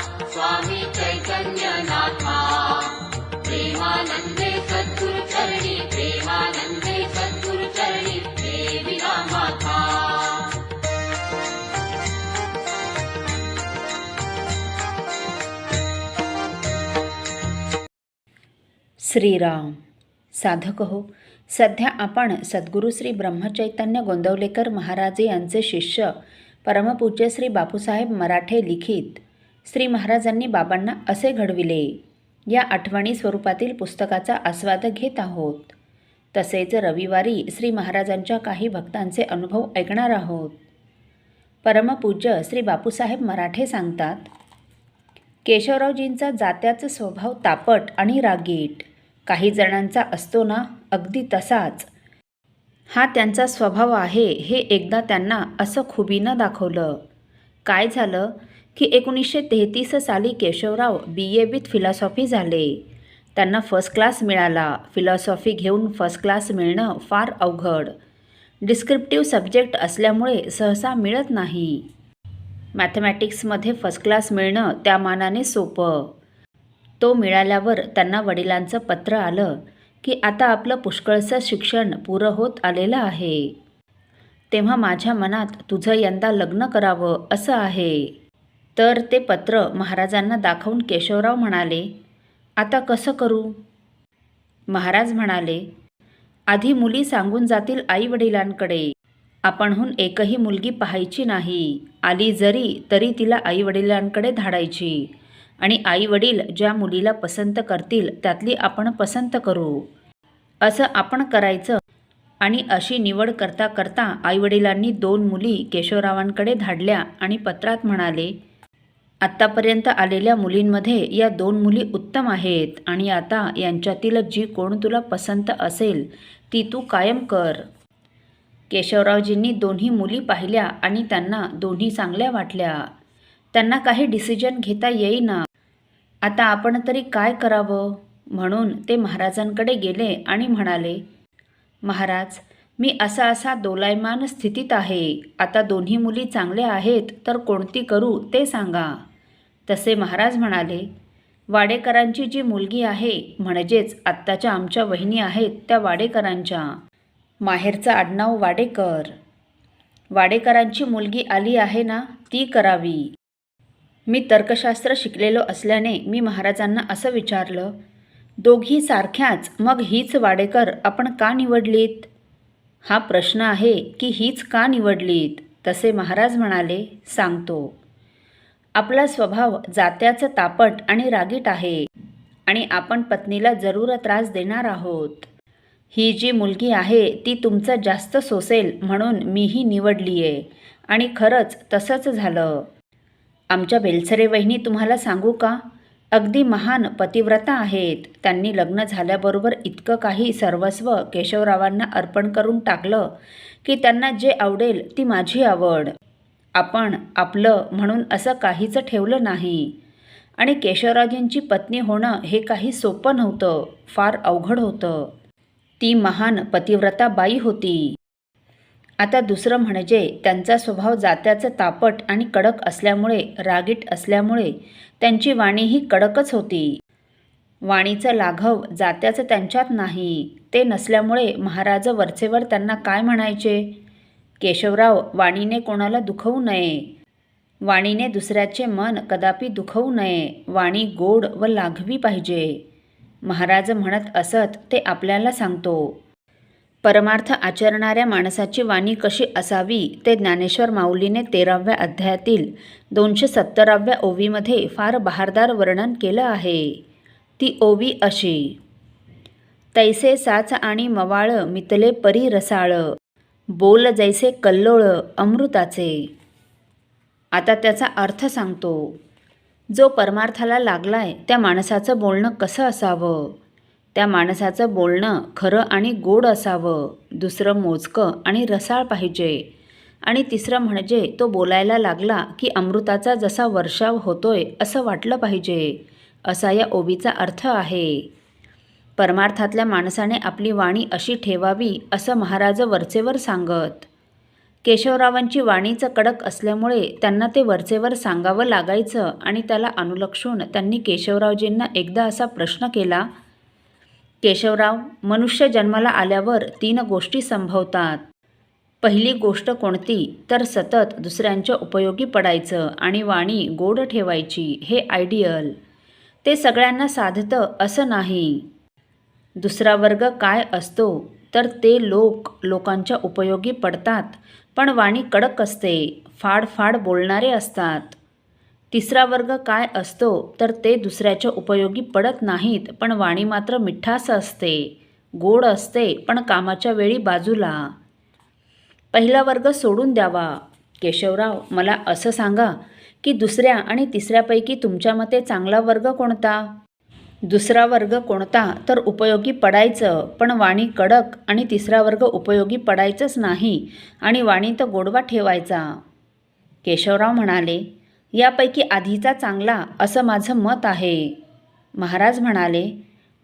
स्वामी चैतन्यनाथा प्रेमानन्दे प्रेमानन्दे माता श्रीराम। साधक हो सध्या आपण सद्गुरू श्री ब्रह्मचैतन्य गोंदवलेकर महाराजे यांचे शिष्य परमपूज्य श्री बापूसाहेब मराठे लिखित। श्री महाराजांनी बाबांना असे घडविले. या आठवणी स्वरूपातील पुस्तकाचा आस्वाद घेत आहोत. तसेच रविवारी श्री महाराजांच्या काही भक्तांचे अनुभव ऐकणार आहोत. परमपूज्य श्री बापूसाहेब मराठे सांगतात केशवरावजींचा जात्याचा स्वभाव तापट आणि रागीट. काही जणांचा असतो ना अगदी तसाच. हा त्यांचा स्वभाव आहे हे एकदा त्यांना असं खुबीनं दाखवलं. काय झालं? की एकोणीसशे तेहतीस साली Keshavrao B A with philosophy झाले. त्यांना फर्स्ट क्लास मिळाला. फिलॉसॉफी घेऊन फर्स्ट क्लास मिळणं फार अवघड. डिस्क्रिप्टिव्ह सब्जेक्ट असल्यामुळे सहसा मिळत नाही. मॅथमॅटिक्समध्ये फर्स्ट क्लास मिळणं त्या मानाने सोपं. तो मिळाल्यावर त्यांना वडिलांचं पत्र आलं की आता आपलं पुष्कळचं शिक्षण पुरं होत आलेलं आहे. तेव्हा माझ्या मनात तुझं यंदा लग्न करावं असं आहे. तर ते पत्र महाराजांना दाखवून केशवराव म्हणाले आता कसं करू? महाराज म्हणाले आधी मुली सांगून जातील आईवडिलांकडे. आपणहून एकही मुलगी पाहायची नाही. आली जरी तरी तिला आईवडिलांकडे धाडायची. आणि आईवडील ज्या मुलीला पसंत करतील त्यातली आपण पसंत करू. असं आपण करायचं आणि अशी निवड करता करता आईवडिलांनी दोन मुली केशवरावांकडे धाडल्या आणि पत्रात म्हणाले आत्तापर्यंत आलेल्या मुलींमध्ये या दोन मुली उत्तम आहेत आणि आता यांच्यातील जी कोण तुला पसंत असेल ती तू कायम कर केशवरावजींनी दोन्ही मुली पाहिल्या आणि त्यांना दोन्ही चांगल्या वाटल्या. त्यांना काही डिसिजन घेता येईना. आता आपण तरी काय करावं म्हणून ते महाराजांकडे गेले आणि म्हणाले महाराज मी असा असा दोलायमान स्थितीत आहे. आता दोन्ही मुली चांगल्या आहेत तर कोणती करू ते सांगा. तसे महाराज म्हणाले वाडेकरांची जी मुलगी आहे म्हणजेच आत्ताच्या आमच्या वहिनी आहेत त्या वाडेकरांच्या. माहेरचं आडनाव वाडेकर. वाडेकरांची मुलगी आली आहे ना ती करावी. मी तर्कशास्त्र शिकलेलो असल्याने मी महाराजांना असं विचारलं दोघी सारख्याच. मग हीच वाडेकर आपण का निवडलीत? हा प्रश्न आहे की हीच का निवडलीत? तसे महाराज म्हणाले सांगतो. आपला स्वभाव जात्याचं तापट आणि रागीट आहे आणि आपण पत्नीला जरूर त्रास देणार आहोत. ही जी मुलगी आहे ती तुमचं जास्त सोसेल म्हणून मीही निवडली आहे आणि खरंच तसंच झालं. आमच्या बेलसरे वहिनी तुम्हाला सांगू का? अगदी महान पतिव्रता आहेत. त्यांनी लग्न झाल्याबरोबर इतकं काही सर्वस्व केशवरावांना अर्पण करून टाकलं की त्यांना जे आवडेल ती माझी आवड. आपण आपलं म्हणून असं काहीच ठेवलं नाही. आणि केशवराजींची पत्नी होणं हे काही सोपं नव्हतं फार अवघड होतं. ती महान पतिव्रता बाई होती. आता दुसरं म्हणजे त्यांचा स्वभाव जात्याचं तापट आणि कडक असल्यामुळे रागीट असल्यामुळे त्यांची वाणीही कडकच होती. वाणीचं लाघव जात्याचं त्यांच्यात नाही. ते नसल्यामुळे महाराज वरचेवर त्यांना काय म्हणायचे? केशवराव वाणीने कोणाला दुखवू नये. वाणीने दुसऱ्याचे मन कदापि दुखवू नये. वाणी गोड व लाघवी पाहिजे. महाराज म्हणत असत ते आपल्याला सांगतो. परमार्थ आचरणाऱ्या माणसाची वाणी कशी असावी ते ज्ञानेश्वर माऊलीने तेराव्या अध्यायातील दोनशे सत्तराव्या ओवीमध्ये फार बहारदार वर्णन केलं आहे. ती ओवी अशी. तैसे साच आणि मवाळ मितले परी रसाळ. बोल जैसे कल्लोळ अमृताचे. आता त्याचा अर्थ सांगतो. जो परमार्थाला लागलाय त्या माणसाचं बोलणं कसं असावं? त्या माणसाचं बोलणं खरं आणि गोड असावं. दुसरं मोजकं आणि रसाळ पाहिजे. आणि तिसरं म्हणजे तो बोलायला लागला की अमृताचा जसा वर्षाव होतोय असं वाटलं पाहिजे. असा या ओबीचा अर्थ आहे. परमार्थातल्या माणसाने आपली वाणी अशी ठेवावी असं महाराज वरचेवर सांगत. केशवरावांची वाणीचं कडक असल्यामुळे त्यांना ते वरचेवर सांगावं लागायचं आणि त्याला अनुलक्षून त्यांनी केशवरावजींना एकदा असा प्रश्न केला केशवराव मनुष्य जन्माला आल्यावर तीन गोष्टी संभवतात. पहिली गोष्ट कोणती? तर सतत दुसऱ्यांच्या उपयोगी पडायचं आणि वाणी गोड ठेवायची हे आयडियल ते सगळ्यांना साधतं असं नाही. दुसरा वर्ग काय असतो? तर ते लोक लोकांच्या उपयोगी पडतात पण वाणी कडक असते फाड फाड बोलणारे असतात. तिसरा वर्ग काय असतो तर ते दुसऱ्याच्या उपयोगी पडत नाहीत पण वाणी मात्र मिठास असते. गोड असते पण कामाच्या वेळी बाजूला. पहिला वर्ग सोडून द्यावा. केशवराव मला असं सांगा की दुसऱ्या आणि तिसऱ्यापैकी तुमच्या मते चांगला वर्ग कोणता? दुसरा वर्ग कोणता तर उपयोगी पडायचं पण वाणी कडक आणि तिसरा वर्ग उपयोगी पडायचंच नाही आणि वाणी तर गोडवा ठेवायचा. केशवराव म्हणाले यापैकी आधीचा चांगला असं माझं मत आहे. महाराज म्हणाले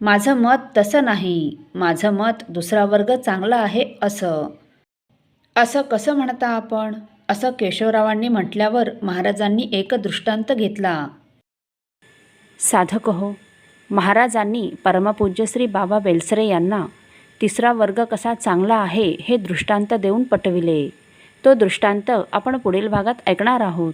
माझं मत तसं नाही. माझं मत दुसरा वर्ग चांगला आहे असं. असं कसं म्हणता आपण? असं केशवरावांनी म्हटल्यावर महाराजांनी एक दृष्टांत घेतला. साधक हो महाराजांनी परमपूज्य श्री बाबा बेलसरे यांना तिसरा वर्ग कसा चांगला आहे हे दृष्टांत देऊन पटविले. तो दृष्टांत आपण पुढील भागात ऐकणार आहोत.